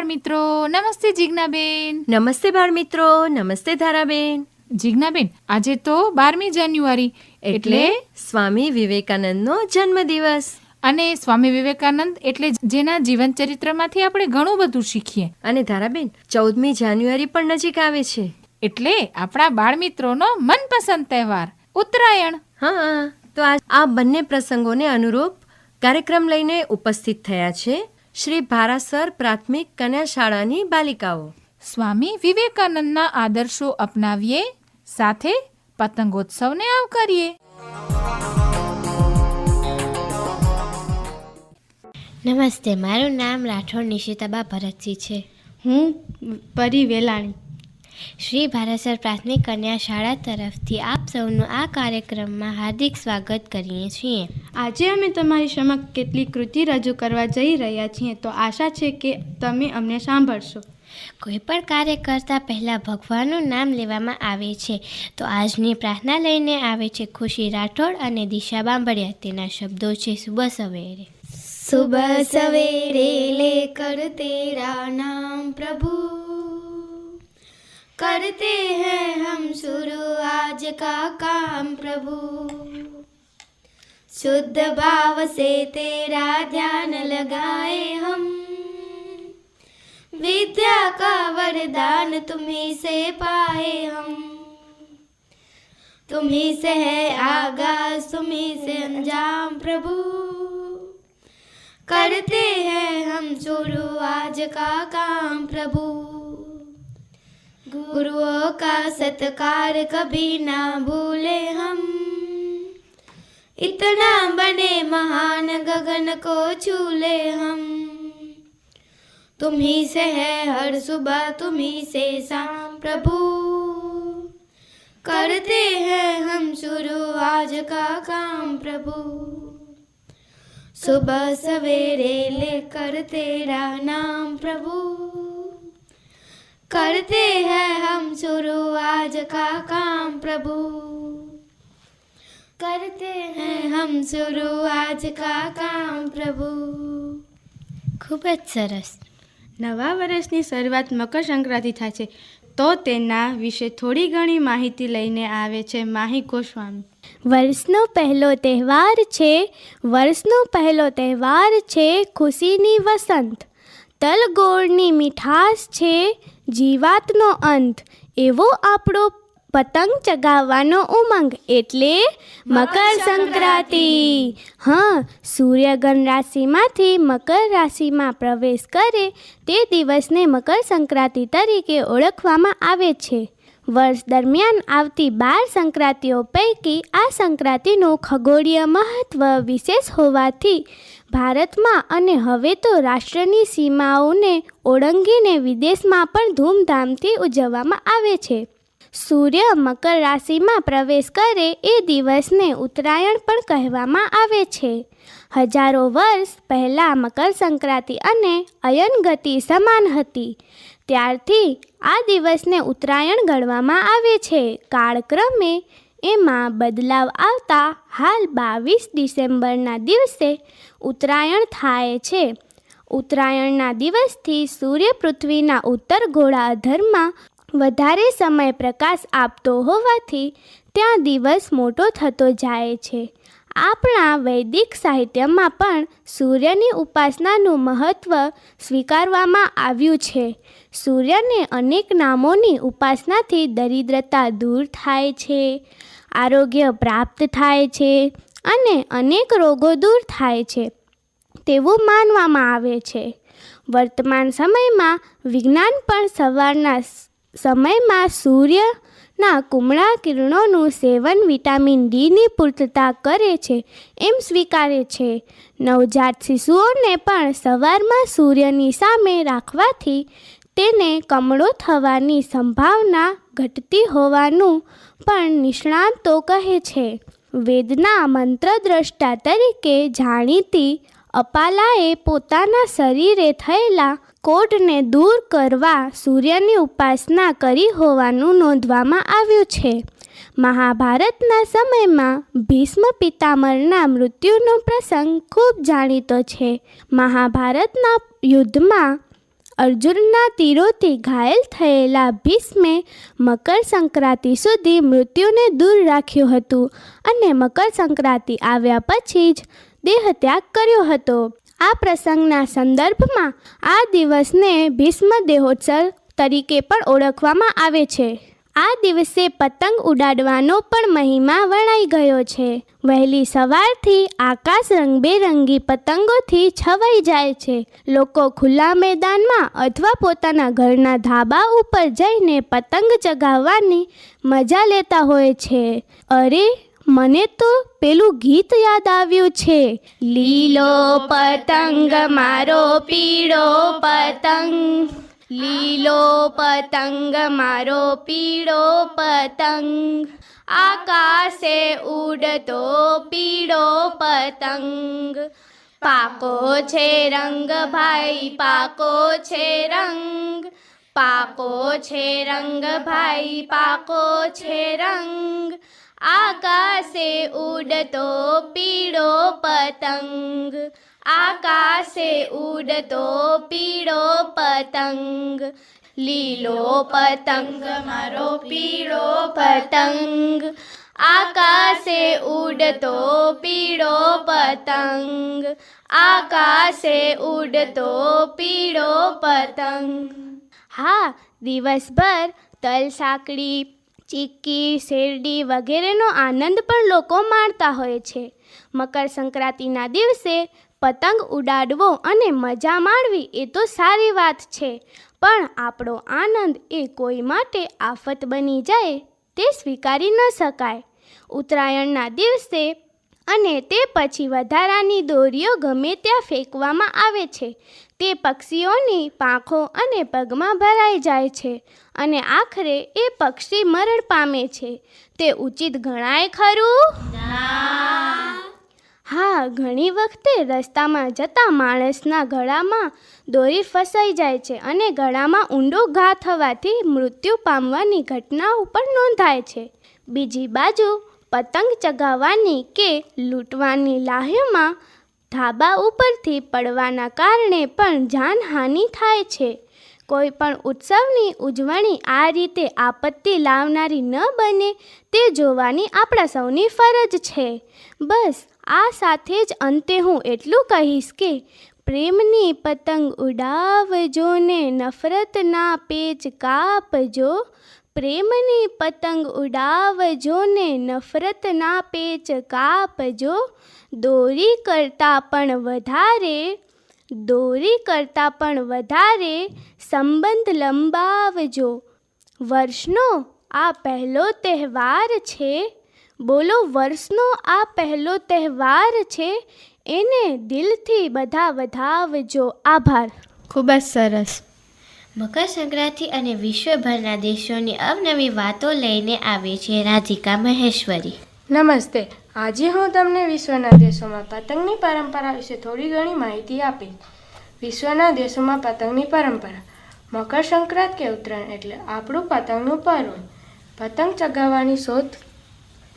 નમસ્તે બાળ મિત્રો નમસ્તે જિજ્ઞાબેન. નમસ્તે બાળ મિત્રો નમસ્તે ધારાબેન. જિજ્ઞાબેન આજે તો બારમી જાન્યુઆરી એટલે સ્વામી વિવેકાનંદનો જન્મદિવસ. અને સ્વામી વિવેકાનંદ એટલે જેના જીવન ચરિત્રમાંથી આપણે ઘણું બધું શીખીએ. અને ધારાબેન ચૌદમી જાન્યુઆરી પણ નજીક આવે છે. એટલે આપણા બાળ મિત્રોનો મનપસંદ તહેવાર ઉત્તરાયણ. હા તો આ બંને પ્રસંગોને અનુરૂપ કાર્યક્રમ લઈને ઉપસ્થિત થયા છે. શ્રી ભારાસર પ્રાથમિક કન્યા શાળાની બાલિકાઓ. સ્વામી વિવેકાનંદના આદર્શો અપનાવીએ સાથે પતંગોત્સવને આવકારીએ. નમસ્તે મારું નામ રાઠોડ નિશિતાબા ભરતસિંહ છે. હું પરી વેલાણી. શ્રી ભારતસર પ્રાથમિક કન્યા શાળા તરફથી આપ સૌનું આ કાર્યક્રમમાં હાર્દિક સ્વાગત કરીએ છીએ. આજે અમે તમારી સમક્ષ કેટલીક કૃતિ રજૂ કરવા જઈ રહ્યા છીએ તો આશા છે કે તમે અમને સાંભળશો. કોઈ પણ કાર્ય કરતાં પહેલાં ભગવાનનું નામ લેવામાં આવે છે તો આજની પ્રાર્થના લઈને આવે છે ખુશી રાઠોડ અને દિશા બાંભળિયા. તેના શબ્દો છે શુભ સવેરે. સુબહ સવેરે લે કર તેરા નામ પ્રભુ. करते हैं हम शुरू आज का काम, प्रभु। शुद्ध भाव से तेरा ध्यान लगाए हम। विद्या का वरदान तुम्ही से पाए हम। तुम्ही से है आगाज़, तुम्ही से अंजाम, प्रभु। करते हैं हम शुरू आज का काम, प्रभु। गुरुओं का सत्कार कभी ना भूले हम। इतना बने महान गगन को छूले हम। तुम्ही से है हर सुबह तुम्ही से शाम प्रभु। करते हैं हम शुरू आज का काम प्रभु। सुबह सवेरे लेकर तेरा नाम प्रभु। करते हैं हम शुरू आज का काम प्रभु करते हैं हम शुरू आज का काम प्रभु ખૂબ જ સરસ નવા વર્ષની શરૂઆત મકર સંક્રાંતિ થાય છે તો તેના વિશે થોડી ઘણી માહિતી લઈને આવે છે માહી ગોસ્વામી વર્ષનો પહેલો તહેવાર છે વર્ષનો પહેલો તહેવાર છે ખુશીની વસંત તલ ગોળની મીઠાશ છે, જીવાતનો અંત. એવો આપણો પતંગ ચગાવવાનો ઉમંગ. એટલે મકર સંક્રાંતિ. હા સૂર્યગણ રાશિમાંથી મકર રાશિમાં પ્રવેશ કરે તે દિવસને મકર સંક્રાંતિ તરીકે ઓળખવામાં આવે છે. વર્ષ દરમિયાન આવતી બાર સંક્રાંતિઓ પૈકી આ સંક્રાંતિનું ખગોળીય મહત્ત્વ વિશેષ હોવાથી ભારતમાં અને હવે તો રાષ્ટ્રની સીમાઓને ઓળંગીને વિદેશમાં પણ ધૂમધામથી ઉજવવામાં આવે છે. સૂર્ય મકર રાશિમાં પ્રવેશ કરે એ દિવસને ઉત્તરાયણ પણ કહેવામાં આવે છે. હજારો વર્ષ પહેલાં મકર સંક્રાંતિ અને અયન ગતિ સમાન હતી. ત્યારથી આ દિવસને ઉત્તરાયણ ગણવામાં આવે છે. કાળક્રમે એમાં બદલાવ આવતા હાલ બાવીસ ડિસેમ્બરના દિવસે ઉત્તરાયણ થાય છે. ઉત્તરાયણના દિવસથી સૂર્ય પૃથ્વીના ઉત્તર ગોળાર્ધમાં વધારે સમય પ્રકાશ આપતો હોવાથી ત્યાં દિવસ મોટો થતો જાય છે. આપણા વૈદિક સાહિત્યમાં પણ સૂર્યની ઉપાસનાનું મહત્ત્વ સ્વીકારવામાં આવ્યું છે. સૂર્યને અનેક નામોની ઉપાસનાથી દરિદ્રતા દૂર થાય છે. આરોગ્ય પ્રાપ્ત થાય છે. અને અનેક રોગો દૂર થાય છે, તેવું માનવામાં આવે છે. વર્તમાન સમયમાં વિજ્ઞાન પણ સવારના સમયમાં સૂર્યના કુમળા કિરણોનું સેવન વિટામિન ડીની પૂર્તતા કરે છે, એમ સ્વીકારે છે. નવજાત શિશુઓને પણ સવારમાં સૂર્યની સામે રાખવાથી તેને કમળો થવાની સંભાવના ઘટતી હોવાનું પણ નિષ્ણાંતો કહે છે. વેદના મંત્રદ્રષ્ટા તરીકે જાણીતી અપાલાએ પોતાના શરીરે થયેલા કોઢને દૂર કરવા સૂર્યની ઉપાસના કરી હોવાનું નોંધવામાં આવ્યું છે. મહાભારતના સમયમાં ભીષ્મ પિતામરના મૃત્યુનો પ્રસંગ ખૂબ જાણીતો છે. મહાભારતના યુદ્ધમાં અર્જુનના તીરોથી ઘાયલ થયેલા ભીષ્મે મકર સંક્રાંતિ સુધી મૃત્યુને દૂર રાખ્યું હતું અને મકર સંક્રાંતિ આવ્યા પછી જ દેહ ત્યાગ કર્યો હતો. આ પ્રસંગના સંદર્ભમાં આ દિવસને ભીષ્મ દેહોત્સવ તરીકે પણ ઓળખવામાં આવે છે. આ દિવસે પતંગ ઉડાડવાનો પણ મહિમા વણાઈ ગયો છે. વહેલી સવારથી આકાશ રંગબેરંગી પતંગોથી છવાઈ જાય છે. લોકો ખુલ્લા મેદાનમાં અથવા પોતાના ઘરના ધાબા ઉપર જઈને પતંગ ચગાવવાની મજા લેતા હોય છે. અરે, મને તો પેલું ગીત યાદ આવ્યું છે. લીલો પતંગ, મારો પીળો પતંગ. લીલો પતંગ, મારો પીળો પતંગ. આકાશે ઉડતો પીળો પતંગ. પાકો છે રંગ ભાઈ, પાકો છે રંગ. પાકો છે રંગ ભાઈ, પાકો છે રંગ. આકાશે ઉડતો પીળો પતંગ. આકાશે ઉડતો પીળો પતંગ લીલો પતંગ મારો પીળો પતંગ આકાશે ઉડતો પીળો પતંગ આકાશે ઉડતો પીળો પતંગ હા દિવસભર તલ સાંકળી ચીક્કી શેરડી વગેરેનો આનંદ પણ લોકો માણતા હોય છે. મકર સંક્રાંતિના દિવસે પતંગ ઉડાડવો અને મજા માણવી એ તો સારી વાત છે. પણ આપણો આનંદ એ કોઈ માટે આફત બની જાય તે સ્વીકારી ન શકાય. ઉત્તરાયણના દિવસે અને તે પછી વધારાની દોરીઓ ગમે ત્યાં ફેંકવામાં આવે છે. તે પક્ષીઓની પાંખો અને પગમાં ભરાઈ જાય છે અને આખરે એ પક્ષી મરણ પામે છે. તે ઉચિત ગણાય ખરું? હા, ઘણી વખતે રસ્તામાં જતા માણસના ગળામાં દોરી ફસાઈ જાય છે અને ગળામાં ઊંડો ઘા થવાથી મૃત્યુ પામવાની ઘટનાઓ પણ નોંધાય છે. બીજી બાજુ, પતંગ ચગાવવાની કે લૂંટવાની લાહીમાં ધાબા ઉપરથી પડવાના કારણે પણ જાનહાનિ થાય છે. કોઈ પણ ઉત્સવની ઉજવણી આ રીતે આપત્તિ લાવનારી ન બને તે જોવાની આપણા સૌની ફરજ છે. બસ, આ સાથે જ અંતે હું એટલું કહીશ કે પ્રેમની પતંગ ઉડાવજો ને નફરતના પેચ કાપજો. પ્રેમની પતંગ ઉડાવજો ને નફરતના પેચ કાપજો. દોરી કરતાં પણ વધારે દોરી કરતાં પણ વધારે સંબંધ લંબાવજો. વર્ષનો આ પહેલો તહેવાર છે. બોલો વર્ષનો આ પહેલો તહેવાર છે? એને દિલથી બધા વધાવજો. આભાર. ખૂબ જ સરસ. મકર સંક્રાંતિ અને વિશ્વભરના દેશોની અવનવી વાતો લઈને આવે છે રાધિકા મહેશ્વરી. નમસ્તે. આજે હું તમને વિશ્વના દેશોમાં પતંગની પરંપરા વિશે થોડી ઘણી માહિતી આપીશ. વિશ્વના દેશોમાં પતંગની પરંપરા. મકર સંક્રાંત કે ઉત્તરાયણ એટલે આપણું પતંગનું પર્વ. પતંગ ચગાવવાની શોધ.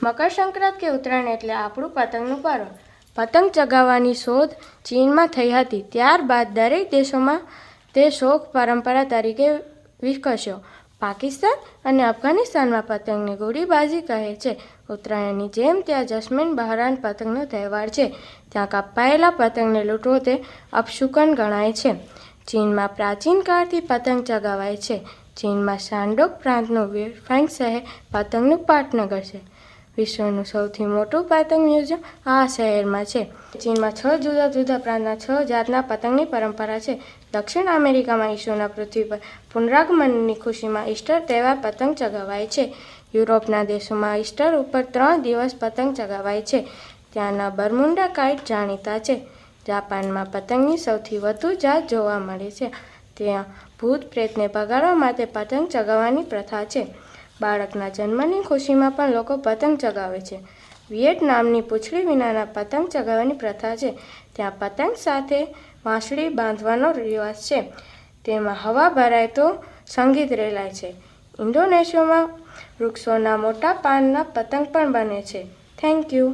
મકર સંક્રાંત કે ઉત્તરાયણ એટલે આપણું પતંગનું પર્વ. પતંગ ચગાવવાની શોધ ચીનમાં થઈ હતી. ત્યારબાદ દરેક દેશોમાં તે શોખ પરંપરા તરીકે વિકસ્યો. પાકિસ્તાન અને અફઘાનિસ્તાનમાં પતંગને ગોળીબાજી કહે છે. ઉત્તરાયણની જેમ ત્યાં જસ્મીન બહરાન પતંગનો તહેવાર છે. ત્યાં કપાયેલા પતંગને લૂંટવો તે અપશુકન ગણાય છે. ચીનમાં પ્રાચીન કાળથી પતંગ ચગાવાય છે. ચીનમાં શાન્ડોક પ્રાંતનું વીરફાંગ શહેર પતંગનું પાટનગર છે. વિશ્વનું સૌથી મોટું પતંગ મ્યુઝિયમ આ શહેરમાં છે. ચીનમાં છ જુદા જુદા પ્રાંતના છ જાતના પતંગની પરંપરા છે. દક્ષિણ અમેરિકામાં ઈસુના પૃથ્વી પર પુનરાગમનની ખુશીમાં ઈસ્ટર તહેવાર પતંગ ચગાવાય છે. યુરોપના દેશોમાં ઈસ્ટર ઉપર ત્રણ દિવસ પતંગ ચગાવાય છે. ત્યાંના બરમુંડા કાઇટ જાણીતા છે. જાપાનમાં પતંગની સૌથી વધુ જાત જોવા મળે છે. ત્યાં ભૂત પ્રેતને ભગાડવા માટે પતંગ ચગાવવાની પ્રથા છે. બાળકના જન્મની ખુશીમાં પણ લોકો પતંગ ચગાવે છે. વિયેટનામની પૂંછડી વિનાના પતંગ ચગાવવાની પ્રથા છે. ત્યાં પતંગ સાથે વાંસળી બાંધવાનો રિવાજ છે. તેમાં હવા ભરાય તો સંગીત રેલાય છે. ઇન્ડોનેશિયામાં વૃક્ષોના મોટા પાનના પતંગ પણ બને છે. Thank you.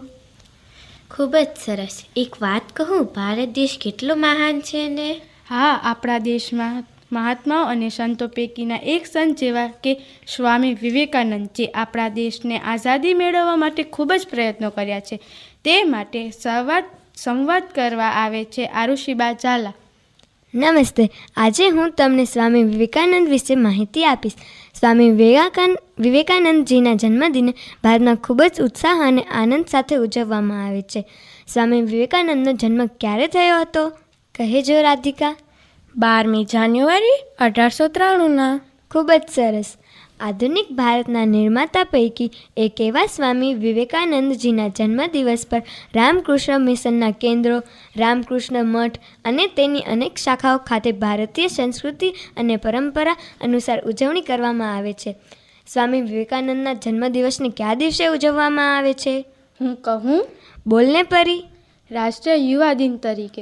ખૂબ જ સરસ. એક વાત કહું ભારત દેશ કેટલો મહાન છે ને? હા આપણા દેશમાં મહાત્માઓ અને સંતો પૈકીના એક સંત જેવા કે સ્વામી વિવેકાનંદ જે આપણા દેશને આઝાદી મેળવવા માટે ખૂબ જ પ્રયત્નો કર્યા છે. તે માટે સંવાદ સંવાદ કરવા આવે છે આરુષિબા ઝાલા. નમસ્તે. આજે હું તમને સ્વામી વિવેકાનંદ વિશે માહિતી આપીશ. સ્વામી વિવેકાન, વિવેકાનંદજીના જન્મદિને ભારતમાં ખૂબ જ ઉત્સાહ અને આનંદ સાથે ઉજવવામાં આવે છે. સ્વામી વિવેકાનંદનો જન્મ ક્યારે થયો હતો? કહેજો રાધિકા. બારમી જાન્યુઆરી અઢારસો ત્રાણુંના. ખૂબ જ સરસ. આધુનિક ભારતના નિર્માતા પૈકી એક એવા સ્વામી વિવેકાનંદજીના જન્મદિવસ પર રામકૃષ્ણ મિશનના કેન્દ્રો રામકૃષ્ણ મઠ અને તેની અનેક શાખાઓ ખાતે ભારતીય સંસ્કૃતિ અને પરંપરા અનુસાર ઉજવણી કરવામાં આવે છે. સ્વામી વિવેકાનંદના જન્મદિવસને કયા દિવસે ઉજવવામાં આવે છે? હું કહું? બોલને પરી. રાષ્ટ્રીય યુવા દિન તરીકે.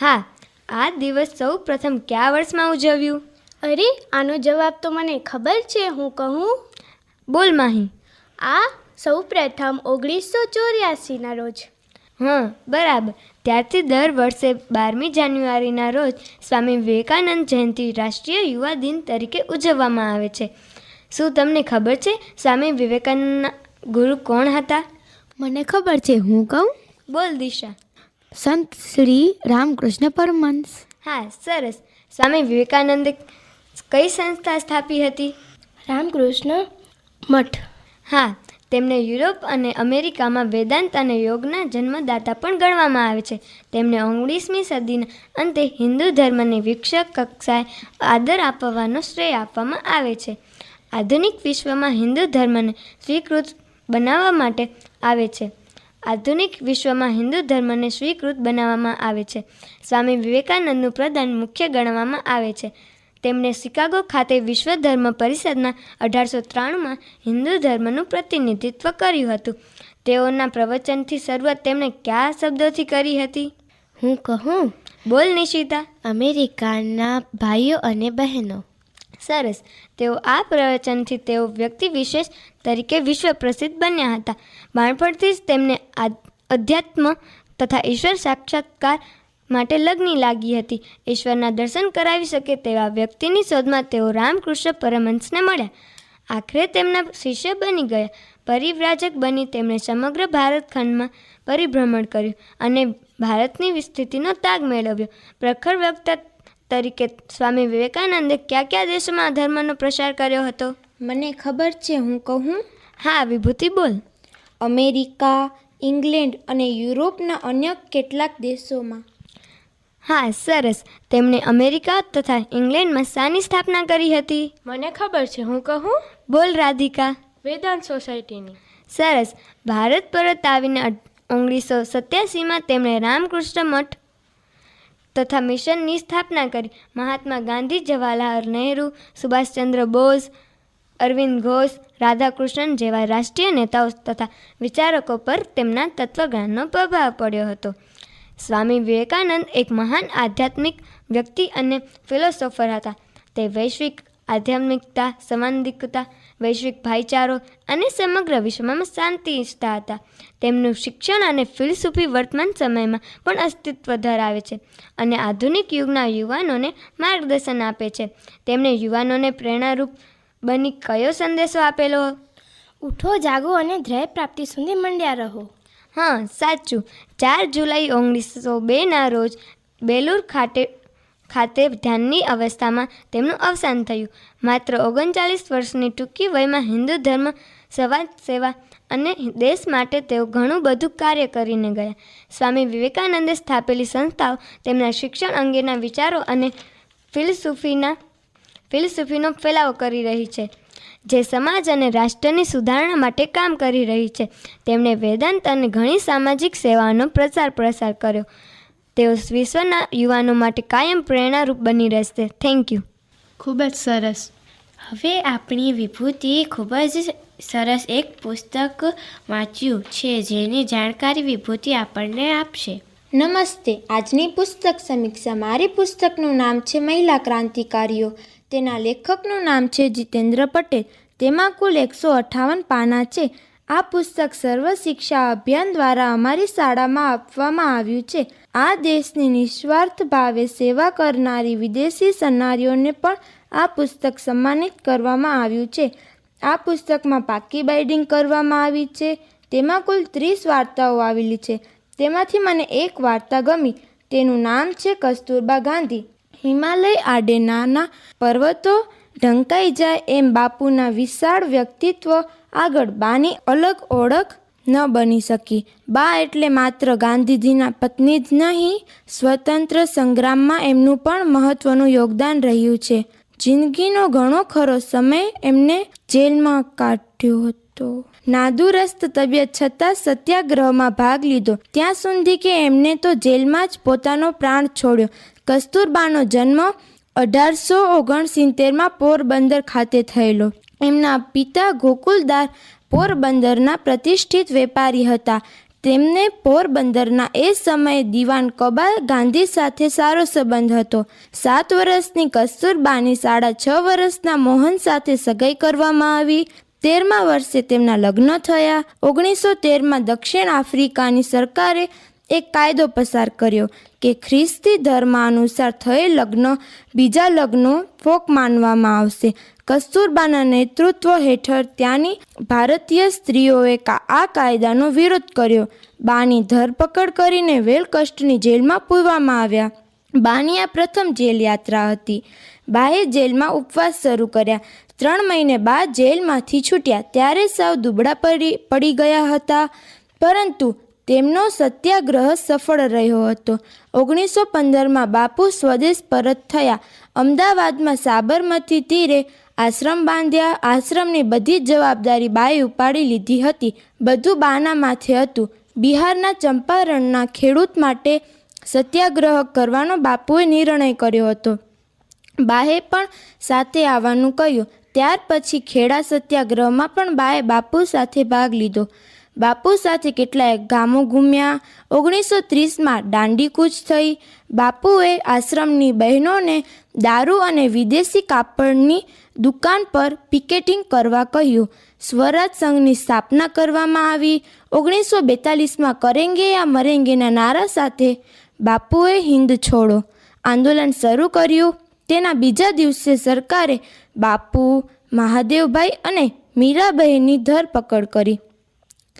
હા આ દિવસ સૌ પ્રથમ કયા વર્ષમાં ઉજવ્યું? અરે આનો જવાબ તો મને ખબર છે હું કહું? બોલ માહી. આ સૌ પ્રથમ ઓગણીસો ચોર્યાસીના રોજ. હા બરાબર. ત્યારથી દર વર્ષે બારમી જાન્યુઆરીના રોજ સ્વામી વિવેકાનંદ જયંતિ રાષ્ટ્રીય યુવા દિન તરીકે ઉજવવામાં આવે છે. શું તમને ખબર છે સ્વામી વિવેકાનંદના ગુરુ કોણ હતા? મને ખબર છે હું કહું? બોલ દિશા. સંત શ્રી રામકૃષ્ણ પરમહંસ. હા સરસ. સ્વામી વિવેકાનંદે કઈ સંસ્થા સ્થાપી હતી? રામકૃષ્ણ મઠ. હા તેમને યુરોપ અને અમેરિકામાં વેદાંત અને યોગના જન્મદાતા પણ ગણવામાં આવે છે. તેમને ઓગણીસમી સદીના અંતે હિન્દુ ધર્મને વિક્ષક કક્ષાએ આદર આપવાનો શ્રેય આપવામાં આવે છે. આધુનિક વિશ્વમાં હિન્દુ ધર્મને સ્વીકૃત બનાવવા માટે આવે છે. આધુનિક વિશ્વમાં હિન્દુ ધર્મને સ્વીકૃત બનાવવામાં આવે છે. સ્વામી વિવેકાનંદનું પ્રદાન મુખ્ય ગણવામાં આવે છે. તેમણે શિકાગો ખાતે વિશ્વ ધર્મ પરિષદના અઢારસો ત્રાણુંમાં હિન્દુ ધર્મનું પ્રતિનિધિત્વ કર્યું હતું. તેઓના પ્રવચનથી શરૂઆત તેમણે કયા શબ્દોથી કરી હતી? હું કહું? બોલ નિશિતા. અમેરિકાના ભાઈઓ અને બહેનો. સરસ. તેઓ આ પ્રવચનથી તેઓ વ્યક્તિ વિશેષ તરીકે વિશ્વ પ્રસિદ્ધ બન્યા હતા. બાળપણથી જ તેમને અધ્યાત્મ તથા ઈશ્વર સાક્ષાત્કાર માટે લગ્ની લાગી હતી. ઈશ્વરના દર્શન કરાવી શકે તેવા વ્યક્તિની શોધમાં તેઓ રામકૃષ્ણ પરમહંસને મળ્યા. આખરે તેમના શિષ્ય બની ગયા. પરિવ્રાજક બની તેમણે સમગ્ર ભારત ખંડમાં પરિભ્રમણ કર્યું અને ભારતની વિસ્તૃતિનો તાગ મેળવ્યો. પ્રખર વક્તા તરીકે સ્વામી વિવેકાનંદે કયા કયા દેશોમાં ધર્મનો પ્રસાર કર્યો હતો? મને ખબર છે હું કહું? હા વિભૂતિ બોલ. અમેરિકા ઇંગ્લેન્ડ અને યુરોપના અન્ય કેટલાક દેશોમાં. હા સરસ. તેમણે અમેરિકા તથા ઇંગ્લેન્ડમાં શાની સ્થાપના કરી હતી. મને ખબર છે હું કહું? બોલ રાધિકા. વેદાંત સોસાયટીની. સરસ. ભારત પરત આવીને ઓગણીસો સત્યાસીમાં તેમણે રામકૃષ્ણ મઠ તથા મિશનની સ્થાપના કરી. મહાત્મા ગાંધી, જવાહરલાલ નહેરુ, સુભાષચંદ્ર બોઝ, અરવિંદ ઘોષ, રાધાકૃષ્ણન જેવા રાષ્ટ્રીય નેતાઓ તથા વિચારકો પર તેમના તત્વજ્ઞાનનો પ્રભાવ પડ્યો હતો. સ્વામી વિવેકાનંદ એક મહાન આધ્યાત્મિક વ્યક્તિ અને ફિલોસોફર હતા. તે વૈશ્વિક આધ્યાત્મિકતા સંવાદિકતા વૈશ્વિક ભાઈચારો અને સમગ્ર વિશ્વમાં શાંતિ ઈચ્છતા હતા. તેમનું શિક્ષણ અને ફિલસૂફી વર્તમાન સમયમાં પણ અસ્તિત્વ ધરાવે છે અને આધુનિક યુગના યુવાનોને માર્ગદર્શન આપે છે. તેમણે યુવાનોને પ્રેરણારૂપ બની કયો સંદેશો આપેલો? ઉઠો જાગો અને ધ્યેય પ્રાપ્તિ સુધી મંડ્યા રહો. હા સાચું. ચાર જુલાઈ ઓગણીસો બેના રોજ બેલુર ખાતે ખાતે ધ્યાનની અવસ્થામાં તેમનું અવસાન થયું. માત્ર ઓગણચાલીસ વર્ષની ટૂંકી વયમાં હિન્દુ ધર્મ, સમાજ સેવા અને દેશ માટે તેઓ ઘણું બધું કાર્ય કરીને ગયા. સ્વામી વિવેકાનંદે સ્થાપેલી સંસ્થાઓ, તેમના શિક્ષણ અંગેના વિચારો અને ફિલસૂફીના ફિલસૂફીનો ફેલાવો કરી રહી છે, જે સમાજ અને રાષ્ટ્રની સુધારણા માટે કામ કરી રહી છે. તેમણે વેદાંત અને ઘણી સામાજિક સેવાઓનો પ્રચાર પ્રસાર કર્યો. તેઓ વિશ્વના યુવાનો માટે કાયમ પ્રેરણારૂપ બની રહેશે. થેન્ક યુ ખૂબ જ સરસ. હવે આપણી વિભૂતિ ખૂબ જ સરસ એક પુસ્તક વાંચ્યું છે જેની જાણકારી વિભૂતિ આપણને આપશે. નમસ્તે. આજની પુસ્તક સમીક્ષા મારી પુસ્તકનું નામ છે મહિલા ક્રાંતિકારીઓ. તેના લેખકનું નામ છે જીતેન્દ્ર પટેલ. તેમાં કુલ એકસો અઠ્ઠાવન પાના છે. આ પુસ્તક સર્વ શિક્ષા અભિયાન દ્વારા અમારી શાળામાં આપવામાં આવ્યું છે. આ દેશની નિસ્વાર્થ ભાવે સેવા કરનારી વિદેશી સન્નારીઓને પણ આ પુસ્તક સન્માનિત કરવામાં આવ્યું છે. આ પુસ્તકમાં પાકી બાઇડિંગ કરવામાં આવી છે. તેમાં કુલ ત્રીસ વાર્તાઓ આવેલી છે. તેમાંથી મને એક વાર્તા ગમી. તેનું નામ છે કસ્તુરબા ગાંધી. હિમાલય આડે નાના પર્વતો ઢંકાઈ જાય એમ બાપુના વિશાળ વ્યક્તિત્વ આગળ બાની અલગ ઓળખ ન બની શકી. બા એટલે માત્ર ગાંધીજીના પત્ની જ નહીં, સ્વતંત્ર સંગ્રામમાં એમનું પણ મહત્વનું યોગદાન રહ્યું છે. જિંદગીનો ઘણો ખરો સમય એમને જેલમાં કાઢ્યો હતો. નાદુરસ્ત તબિયત છતાં સત્યાગ્રહમાં ભાગ લીધો. ત્યાં સુધી કે એમને તો જેલમાં જ પોતાનો પ્રાણ છોડ્યો. કસ્તુરબાનો જન્મ અઢારસો ઓગણસિત્તેરમાં પોરબંદર ખાતે થયેલો. એમના પિતા ગોકુલદાર પોરબંદરના પ્રતિષ્ઠિત વેપારી હતા. તેમને પોરબંદરના એ સમયે દિવાન કબાલ ગાંધી સાથે સારો સંબંધ હતો. સાત વર્ષની કસ્તુરબાની સાડા છ વર્ષના મોહન સાથે સગાઈ કરવામાં આવી. તેરમા વર્ષે તેમના લગ્ન થયા. ઓગણીસો તેરમાં દક્ષિણ આફ્રિકાની સરકારે એક કાયદો પસાર કર્યો કે ખ્રિસ્તી ધર્મ અનુસાર થયેલ લગ્ન બીજા લગ્નો ફોક માનવામાં આવશે. કસ્તુરબાના નેતૃત્વ હેઠળ ત્યાંની ભારતીય સ્ત્રીઓએ આ કાયદાનો વિરોધ કર્યો. બાની ધરપકડ કરીને વેલકસ્ટની જેલમાં પૂરવામાં આવ્યા. બાની આ પ્રથમ જેલ યાત્રા હતી. બાએ જેલમાં ઉપવાસ શરૂ કર્યા. ત્રણ મહિને બાદ જેલમાંથી છૂટ્યા. ત્યારે સાવ દુબળા પડી પડી ગયા હતા. પરંતુ તેમનો સત્યાગ્રહ સફળ રહ્યો હતો. ઓગણીસો પંદરમાં બાપુ સ્વદેશ પરત થયા. અમદાવાદમાં સાબરમતી તીરે આશ્રમ બાંધ્યા, આશ્રમની બધી જ જવાબદારી બાએ ઉપાડી લીધી હતી. બધું બાના માથે હતું. બિહારના ચંપારણના ખેડૂત માટે સત્યાગ્રહ કરવાનો બાપુએ નિર્ણય કર્યો હતો. બાએ પણ સાથે આવવાનું કહ્યું. ત્યાર પછી ખેડા સત્યાગ્રહમાં પણ બાએ બાપુ સાથે ભાગ લીધો. બાપુ સાથે કેટલાય ગામો ઘૂમ્યા. ઓગણીસો ત્રીસમાં દાંડીકૂચ થઈ. બાપુએ આશ્રમની બહેનોને દારૂ અને વિદેશી કાપડની દુકાન પર પિકેટિંગ કરવા કહ્યું. સ્વરાજ સંઘની સ્થાપના કરવામાં આવી. ઓગણીસો બેતાલીસમાં કરેંગે યા મરેંગેના નારા સાથે બાપુએ હિન્દ છોડો. આંદોલન શરૂ કર્યું. તેના બીજા દિવસે સરકારે બાપુ, મહાદેવભાઈ અને મીરાબાઈની ધરપકડ કરી.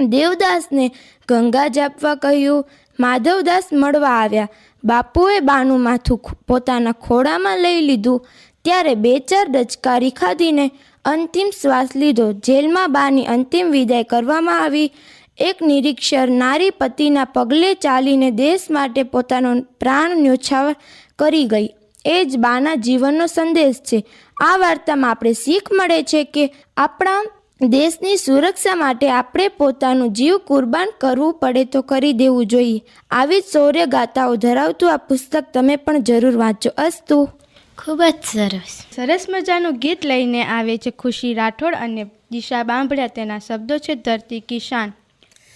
દેવદાસને ગંગા જાપવા કહ્યું. માધવદાસ મળવા આવ્યા. બાપુએ બાનું માથું પોતાના ખોળામાં લઈ લીધું. ત્યારે બે ચાર ડચકારી ખાધીને અંતિમ શ્વાસ લીધો. જેલમાં બાની અંતિમ વિદાય કરવામાં આવી. એક નિરીક્ષર નારી પતિના પગલે ચાલીને દેશ માટે પોતાનો પ્રાણ ન્યોછાવર કરી ગઈ. એ જ બાના જીવનનો સંદેશ છે. આ વાર્તામાં આપણે શીખ મળે છે કે આપણા દેશની સુરક્ષા માટે આપણે પોતાનું જીવ કુરબાન કરવું પડે તો કરી દેવું જોઈએ. આવી જ શૌર્ય ગાથાઓ ધરાવતું આ પુસ્તક તમે પણ જરૂર વાંચો. અસ્તુ. ખૂબ જ સરસ સરસ મજાનું ગીત લઈને આવે છે ખુશી રાઠોડ અને દિશા બાંભળ્યા તેના શબ્દો છે ધરતી કિસાન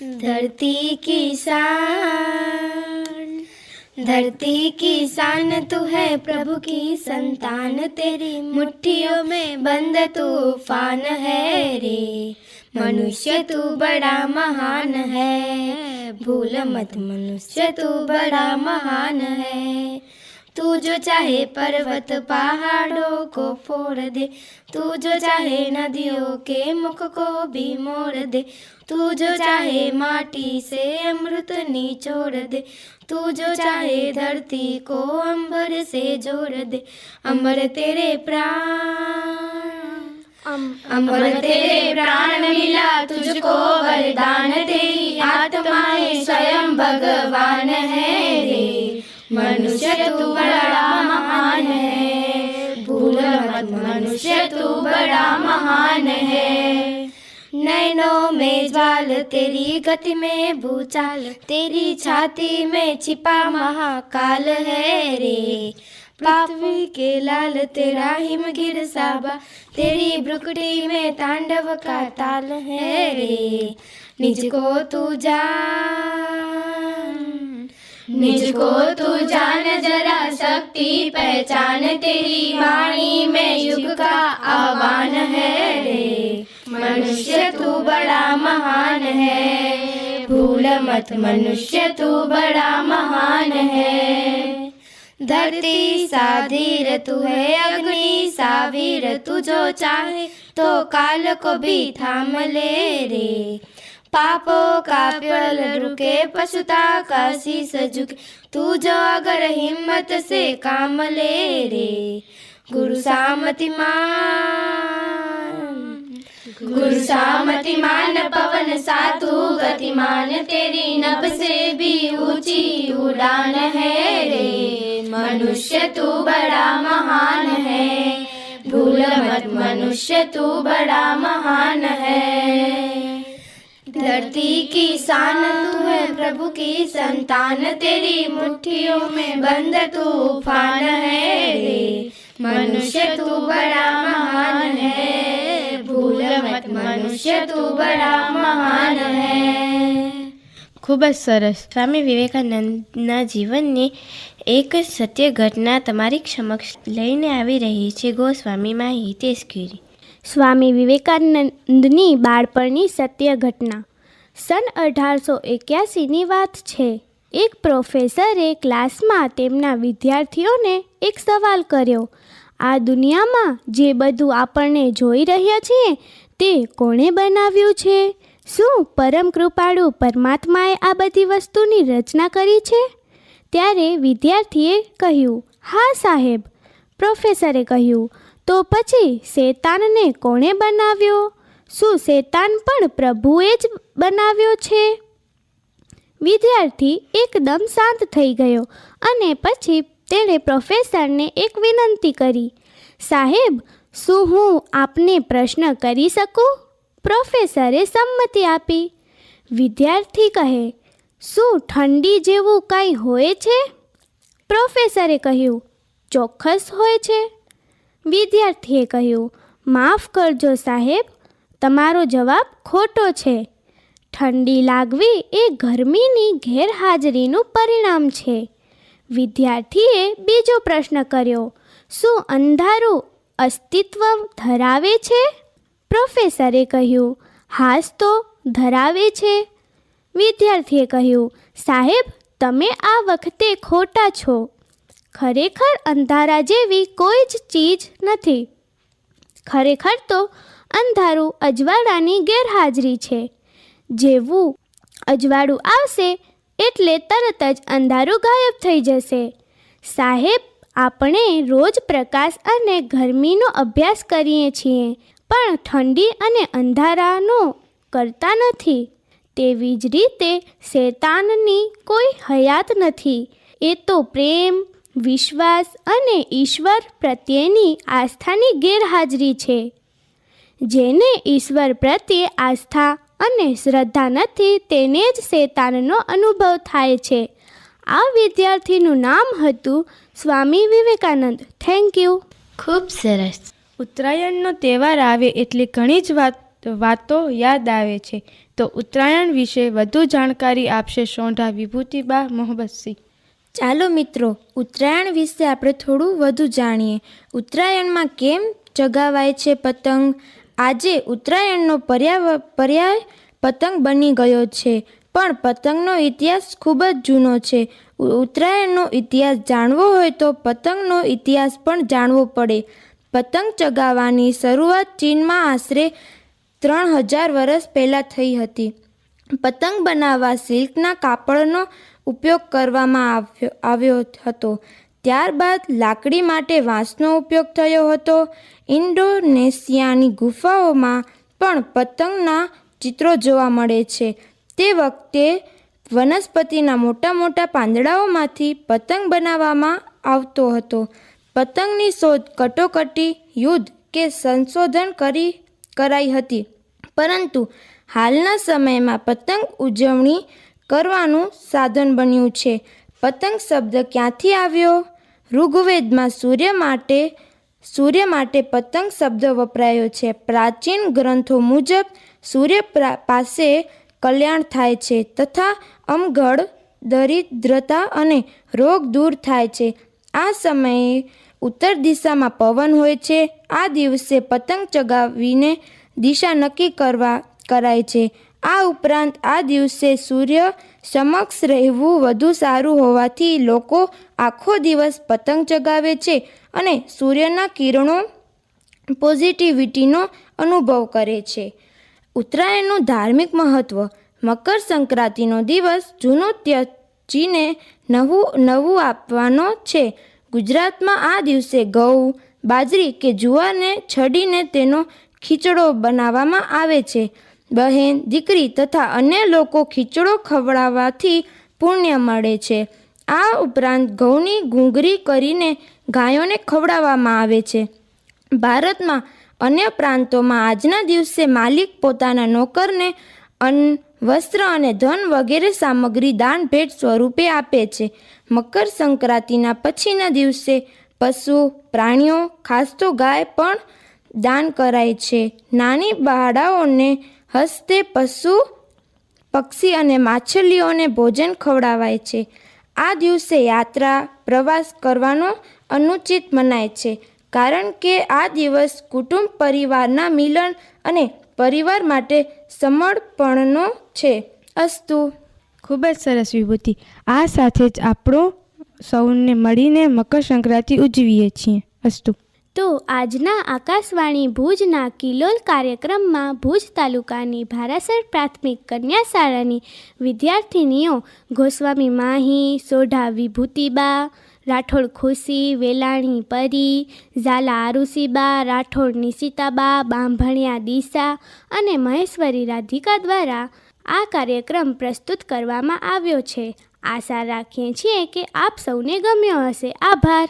धरती किसान धरती किसान तू है प्रभु की संतान तेरी मुट्ठियों में बंद तूफान है रे मनुष्य तू बड़ा महान है भूल मत मनुष्य तू बड़ा महान है तू जो चाहे पर्वत पहाड़ों को फोड़ दे। तू जो चाहे नदियों के मुख को भी मोड़ दे। तू जो चाहे माटी से अमृत निचोड़ दे। तू जो चाहे धरती को अंबर से जोड़ दे। अमर तेरे प्राण, अमर तेरे प्राण मिला तुझको वरदान दे आत्माएँ स्वयं भगवान है। मनुष्य तू बड़ा महान है। भूल मत मनुष्य तू बड़ा महान है। नैनों में ज्वाल, तेरी गति में भूचाल, तेरी छाती में छिपा महाकाल है रे। पृथ्वी के लाल, तेरा हिमगिर साबा, तेरी ब्रुकटी में तांडव का ताल है रे। निज को तू जान निज को तू जान जरा शक्ति पहचान तेरी वाणी में युग का आह्वान है रे मनुष्य तू बड़ा महान है भूल मत मनुष्य तू बड़ा महान है धरती सा धीर तू है अग्नि सा वीर तू जो चाहे तो काल को भी थाम ले रे पापों का प्यल रुके पशुता का शीस झुके तू जो अगर हिम्मत से काम ले रे गुरु सामति मान गुरु सामति मान पवन सातु गतिमान तेरी नभ से भी ऊंची उड़ान है रे मनुष्य तू बड़ा महान है भूल मत मनुष्य तू बड़ा महान है धरती की शान तू है प्रभु की संतान तेरी मुट्ठियों में बंद तूफान है रे मनुष्य तू बड़ा महान है भूल मत मनुष्य तू बड़ा महान है ખૂબ જ સરસ સ્વામી વિવેકાનંદના જીવનની એક સત્ય ઘટના તમારી સમક્ષ લઈને આવી રહી છે ગોસ્વામીમાં હિતેશ ગીરી સ્વામી વિવેકાનંદની બાળપણની સત્ય ઘટના સન અઢારસો એક્યાસીની વાત છે. એક પ્રોફેસરે ક્લાસમાં તેમના વિદ્યાર્થીઓને એક સવાલ કર્યો. આ દુનિયામાં જે બધું આપણને જોઈ રહ્યા છીએ તે કોણે બનાવ્યું છે? શું પરમ કૃપાળુ પરમાત્માએ આ બધી વસ્તુની રચના કરી છે? ત્યારે વિદ્યાર્થીએ કહ્યું, હા સાહેબ. પ્રોફેસરે કહ્યું, તો પછી શેતાનને કોણે બનાવ્યો? શું શેતાન પણ પ્રભુએ જ બનાવ્યો છે? વિદ્યાર્થી એકદમ શાંત થઈ ગયો અને પછી તેણે પ્રોફેસરને એક વિનંતી કરી, સાહેબ, શું હું આપને પ્રશ્ન કરી શકું? પ્રોફેસરે સંમતિ આપી. વિદ્યાર્થી કહે, શું ઠંડી જેવું કાંઈ હોય છે? પ્રોફેસરે કહ્યું, ચોક્કસ હોય છે. વિદ્યાર્થીએ કહ્યું, માફ કરજો સાહેબ તમારો જવાબ ખોટો છે. ઠંડી લાગવી એ ગરમીની ગેરહાજરીનું પરિણામ છે. વિદ્યાર્થીએ બીજો પ્રશ્ન કર્યો, શું અંધારું અસ્તિત્વ ધરાવે છે? પ્રોફેસરે કહ્યું, હાસ તો ધરાવે છે. વિદ્યાર્થીએ કહ્યું, સાહેબ, તમે આ વખતે ખોટા છો. ખરેખર અંધારા જેવી કોઈ જ ચીજ નથી. ખરેખર તો અંધારું અજવાળાની ગેરહાજરી છે. જેવું અજવાળું આવશે એટલે તરત જ અંધારું ગાયબ થઈ જશે. સાહેબ, આપણે રોજ પ્રકાશ અને ગરમીનો અભ્યાસ કરીએ છીએ, પણ ઠંડી અને અંધારાનો કરતા નથી. તેવી જ રીતે શેતાનની કોઈ હયાત નથી. એ તો પ્રેમ, વિશ્વાસ અને ઈશ્વર પ્રત્યેની આસ્થાની ગેરહાજરી છે. જેને ઈશ્વર પ્રત્યે આસ્થા અને શ્રદ્ધા નથી તેને જ શેતાનનો અનુભવ થાય છે. આ વિદ્યાર્થીનું નામ હતું સ્વામી વિવેકાનંદ. થેન્ક યુ ખૂબ સરસ. ઉત્તરાયણનો તહેવાર આવે એટલે ઘણી જ વાત વાતો યાદ આવે છે. તો ઉત્તરાયણ વિશે વધુ જાણકારી આપશે સોંઢા વિભૂતિબા મોહબ્બતસિંહ ચાલો મિત્રો ઉત્તરાયણ વિશે આપણે થોડું વધુ જાણીએ. ઉત્તરાયણમાં કેમ ચગાવાય છે પતંગ? આજે ઉત્તરાયણનો પર્યાવ પર્યાય પતંગ બની ગયો છે. પણ પતંગનો ઇતિહાસ ખૂબ જ જૂનો છે. ઉત્તરાયણનો ઇતિહાસ જાણવો હોય તો પતંગનો ઇતિહાસ પણ જાણવો પડે. પતંગ ચગાવવાની શરૂઆત ચીનમાં આશરે ત્રણ હજાર વર્ષ પહેલાં થઈ હતી. પતંગ બનાવવા સિલ્કના કાપડનો ઉપયોગ કરવામાં આવ્યો આવ્યો હતો. ત્યારબાદ લાકડી માટે વાંસનો ઉપયોગ થયો હતો. ઇન્ડોનેશિયાની ગુફાઓમાં પણ પતંગના ચિત્રો જોવા મળે છે. તે વખતે વનસ્પતિના મોટા મોટા પાંદડાઓમાંથી પતંગ બનાવવામાં આવતો હતો. પતંગની શોધ કટોકટી, યુદ્ધ કે સંશોધન કરી, કરાઈ હતી. પરંતુ હાલના સમયમાં પતંગ ઉજવણી કરવાનું સાધન બન્યું છે. પતંગ શબ્દ ક્યાંથી આવ્યો? ઋગ્વેદમાં સૂર્ય માટે સૂર્ય માટે પતંગ શબ્દ વપરાયો છે. પ્રાચીન ગ્રંથો મુજબ સૂર્ય પાસે કલ્યાણ થાય છે તથા અમઘડ દરિદ્રતા અને રોગ દૂર થાય છે. આ સમયે ઉત્તર દિશામાં પવન હોય છે. આ દિવસે પતંગ ચગાવીને દિશા નક્કી કરવા, કરાય છે. આ ઉપરાંત આ દિવસે સૂર્ય સમક્ષ રહેવું વધુ સારું હોવાથી લોકો આખો દિવસ પતંગ ચગાવે છે અને સૂર્યના કિરણો પોઝિટિવિટીનો અનુભવ કરે છે. ઉત્તરાયણનું ધાર્મિક મહત્ત્વ મકર સંક્રાંતિનો દિવસ જૂનો ત્યજીને નવું નવું આપવાનો છે. ગુજરાતમાં આ દિવસે ઘઉં, બાજરી કે જુવારને છડીને તેનો ખીચડો બનાવવામાં આવે છે. બહેન, દીકરી તથા અન્ય લોકો ખીચડો ખવડાવવાથી પુણ્ય મળે છે. આ ઉપરાંત ઘઉંની ઘૂંઘરી કરીને ગાયોને ખવડાવવામાં આવે છે. ભારતમાં અન્ય પ્રાંતોમાં આજના દિવસે માલિક પોતાના નોકરને અન્ન, વસ્ત્ર અને ધન વગેરે સામગ્રી દાન ભેટ સ્વરૂપે આપે છે. મકર સંક્રાંતિના પછીના દિવસે પશુ, પ્રાણીઓ, ખાસ તો ગાય પણ દાન કરાય છે. નાની બાળાઓને હસ્તે પશુ, પક્ષી અને માછલીઓને ભોજન ખવડાવાય છે. આ દિવસે યાત્રા, પ્રવાસ કરવાનો અનુચિત મનાય છે, કારણ કે આ દિવસ કુટુંબ, પરિવારના મિલન અને પરિવાર માટે સમર્પણનો છે. અસ્તુ. ખૂબ જ સરસ વિભૂતિ. આ સાથે જ આપણો સૌને મળીને મકર સંક્રાંતિ ઉજવીએ છીએ. અસ્તુ. તો આજના આકાશવાણી ભુજના કિલોલ કાર્યક્રમમાં ભુજ તાલુકાની ભારાસર પ્રાથમિક કન્યા શાળાની વિદ્યાર્થિનીઓ ગોસ્વામી માહી, સોઢા વિભૂતિબા, રાઠોડ ખુશી, વેલાણી પરી, ઝાલા આરુસીબા, રાઠોડ નિશિતાબા, બાંભણિયા દિશા અને મહેશ્વરી રાધિકા દ્વારા આ કાર્યક્રમ પ્રસ્તુત કરવામાં આવ્યો છે. આશા રાખીએ છીએ કે આપ સૌને ગમ્યો હશે. આભાર.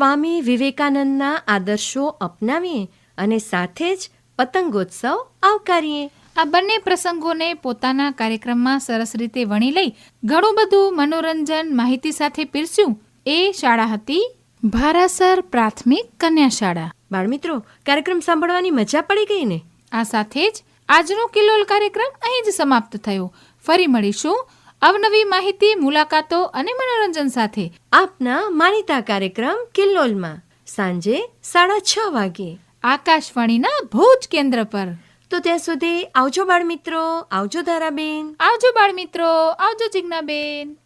સ્વામી વિવેકાનંદના આદર્શો અપનાવીએ અને સાથે જ પતંગોત્સવ આવકારીએ. આ બંને પ્રસંગોને પોતાના કાર્યક્રમમાં સરસ રીતે વણી લઈ ઘણું બધું મનોરંજન માહિતી સાથે પીરસ્યું. એ શાળા હતી ભારાસર પ્રાથમિક કન્યા શાળા બાળમિત્રો કાર્યક્રમ સાંભળવાની મજા પડી ગઈ ને? આ સાથે જ આજનો કિલ્લોલ કાર્યક્રમ અહીં જ સમાપ્ત થયો. ફરી મળીશું. અવનવી માહિતી મુલાકાતો અને મનોરંજન સાથે આપના માનીતા કાર્યક્રમ કિલ્લોલમાં સાંજે સાડા છ વાગ્યે આકાશવાણીના ભુજ કેન્દ્ર પર. તો ત્યાં સુધી આવજો બાળ મિત્રો આવજો ધારાબેન. આવજો બાળ મિત્રો આવજો જિજ્ઞાબેન.